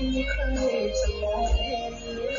你看你怎么？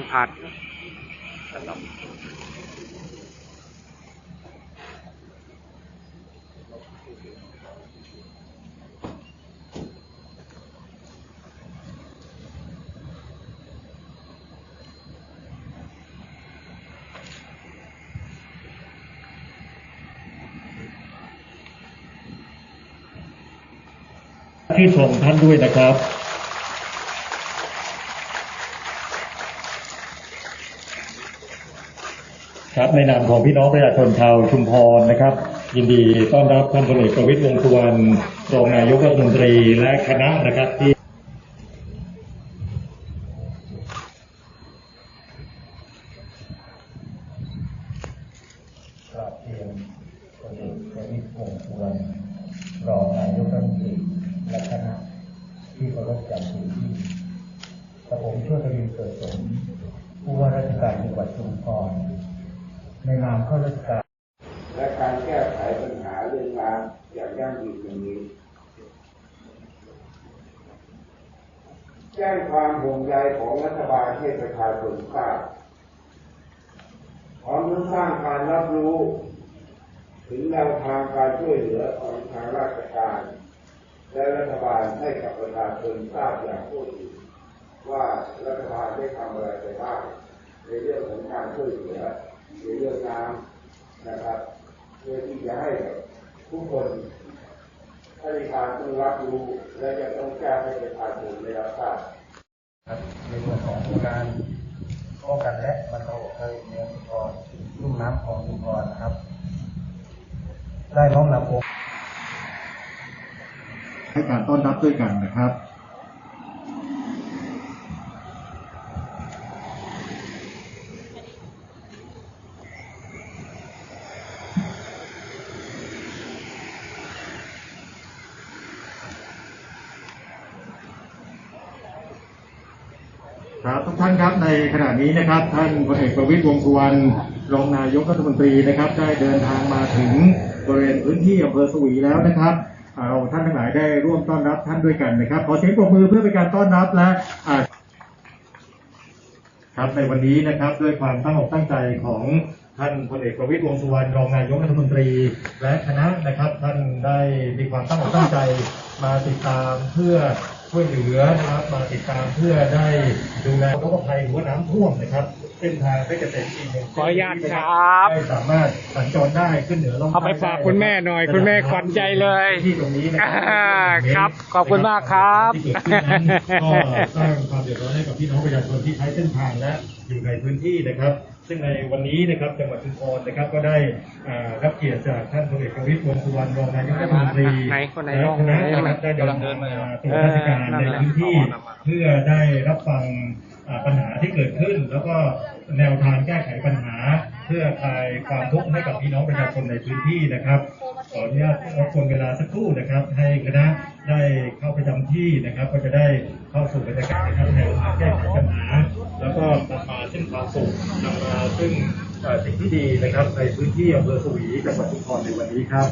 นผัดแต่เราที่ส่งท่านด้วยนะครับ ครับในนามของพี่น้องประชาชนชาวชุมพรนะครับ ยินดีต้อนรับท่านพลเอกประวิตรวงษ์สุวรรณรองนายกรัฐมนตรีและคณะนะครับที่กราบเรียนพลเอกประวิตรวงษ์สุวรรณรองนายกรัฐมนตรีและคณะที่เคารพจากสิ่งที่กระผมช่วยกรีเกิดสมผู้ว่าราชการจังหวัดชุมพร ในนามข้าราชการและการแก้ไขปัญหาเรื่องน้ำอย่างยั่งยืนอย่างนี้แจ้งความห่วงใยของรัฐบาลให้ประชาชนทราบพร้อมทั้งสร้างการรับรู้ ถึงแนวทางการช่วยเหลือของทางราชการ และรัฐบาลให้กับประชาชนทราบอย่างทั่วถึงว่ารัฐบาลได้ทำอะไรไปบ้างในเรื่องของการช่วยเหลือ ในเรื่องน้ำนะครับเพื่อที่จะให้ทุกคนข้าราชการต้องรับรู้และจะต้องแจ้งให้ประชาชนได้รับทราบครับในเรื่องของการป้องกันและบรรเทาภัยเหนือชุมพรลุ่มน้ำของชุมพรนะครับ ได้น้อมนำองค์ให้การต้อนรับด้วยกันนะครับ ครับทุกท่านครับในขณะนี้นะครับ ท่านพลเอกประวิตรวงสุวรรณรองนายกรัฐมนตรีนะครับ ได้เดินทางมาถึงบริเวณพื้นที่อำเภอสวีแล้วนะครับเราท่านทั้งหลายได้ร่วมต้อนรับท่านด้วยกันนะครับ ขอเสียงปรบมือเพื่อเป็นการต้อนรับและครับในวันนี้นะครับด้วยความตั้งอกตั้งใจของท่านพลเอกประวิตรวงสุวรรณรองนายกรัฐมนตรี และคณะนะครับ ท่านได้มีความตั้งอกตั้งใจมาติดตามเพื่อ ช่วยเหลือนะครับมาติดตามเพื่อได้ดูแลอุทกภัยหรือว่าน้ำท่วมนะครับเส้นทางเพชรเกษมอีกหนึ่งขออนุญาตครับได้สามารถสัญจรได้ขึ้นเหนือลงเอาไปฝากคุณแม่หน่อย คุณแม่ขวัญใจเลยที่ตรงนี้นะอ่าครับ ขอบคุณมากครับที่เกิดขึ้นนั้นก็สร้างความเดือดร้อนให้กับพี่น้องประชาชนที่ใช้เส้นทางและอยู่ในพื้นที่นะครับ ซึ่งในวันนี้นะครับจังหวัดชุมพรนะครับก็ได้อ่ารับเกียรติจากท่านพลเอกประวิตรวงษ์สุวรรณรองนายกรัฐมนตรีไหนคนไหนและลงคณะไหนนะครับได้เดินทางมาตรวจราชการในพื้นที่เพื่อได้รับฟังอ่าปัญหาที่เกิดขึ้น แล้วก็แนวทางแก้ไขปัญหา เพื่อคลายความทุกข์ให้กับพี่น้องประชาชนในพื้นที่นะครับขออนุญาตรบกวนเวลาสักครู่นะครับ ให้คณะได้เข้าประจำที่นะครับ ก็จะได้เข้าสู่บรรยากาศนะครับแนวทางแก้ไขปัญหาแล้วก็ นำมาซึ่งความสุขนำมาซึ่งสิ่งที่ดีนะครับ ในพื้นที่อำเภอสวีจังหวัดชุมพรในวันนี้ครับ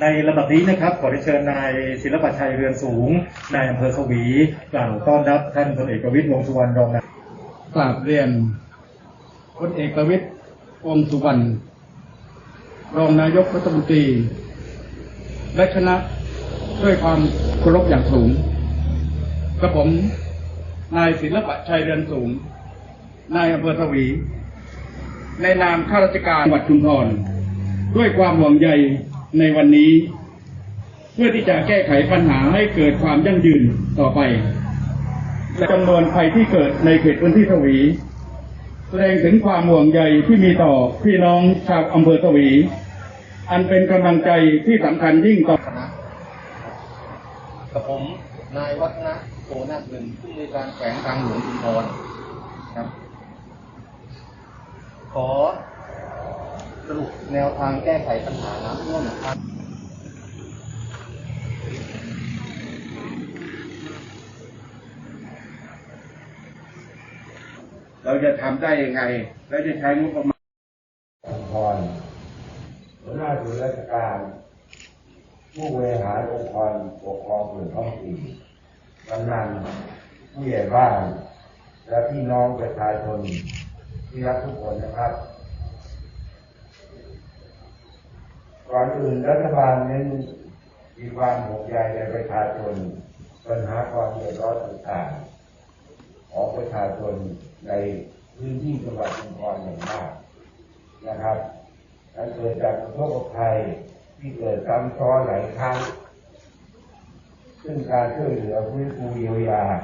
ในลำดับนี้นะครับขอได้เชิญนายศิลปชัยเรือนสูงนายอำเภอสวีกล่าวต้อนรับท่านพลเอกประวิตรวงสุวรรณรองนายกราบเรียนพลเอกประวิตรวงสุวรรณรองนายกรัฐมนตรี และคณะด้วยความเคารพอย่างสูงกระผมนายศิลปะชัยเรือนสูง นายอำเภอสวี ในนามข้าราชการจังหวัดชุมพรด้วยความห่วงใยในวันนี้ เพื่อที่จะแก้ไขปัญหาให้เกิดความยั่งยืนต่อไปและจำนวนภัยที่เกิดในเขตพื้นที่สวีแสดงถึงความห่วงใยที่มีต่อพี่น้องชาวอำเภอสวี อันเป็นกำลังใจที่สำคัญยิ่งต่อคณะกับผมนายวัฒนะโพนาคเงินผู้ในวยการแขวงทางหลวงชุมพรครับ ขอสรุปแนวทางแก้ไขปัญหาน้ำท่วมครับเราจะทำได้ยังไง เราจะใช้งบประมาณองค์กร หัวหน้าส่วนราชการ ผู้บริหารองค์กรปกครองส่วนท้องถิ่นกำนันผู้ใหญ่บ้าน และพี่น้องประชาชนที่รักทุกคนนะครับ ก่อนอื่นรัฐบาลเน้นมีความห่วงใยในประชาชน ปัญหาความเดือดร้อนต่างๆของประชาชนในพื้นที่จังหวัดชุมพรอย่างมากนะครับ และเกิดจากโรคภัยที่เกิดซ้ำซ้อนหลายครั้ง ซึ่งการช่วยเหลือฟื้นฟูเยียวยา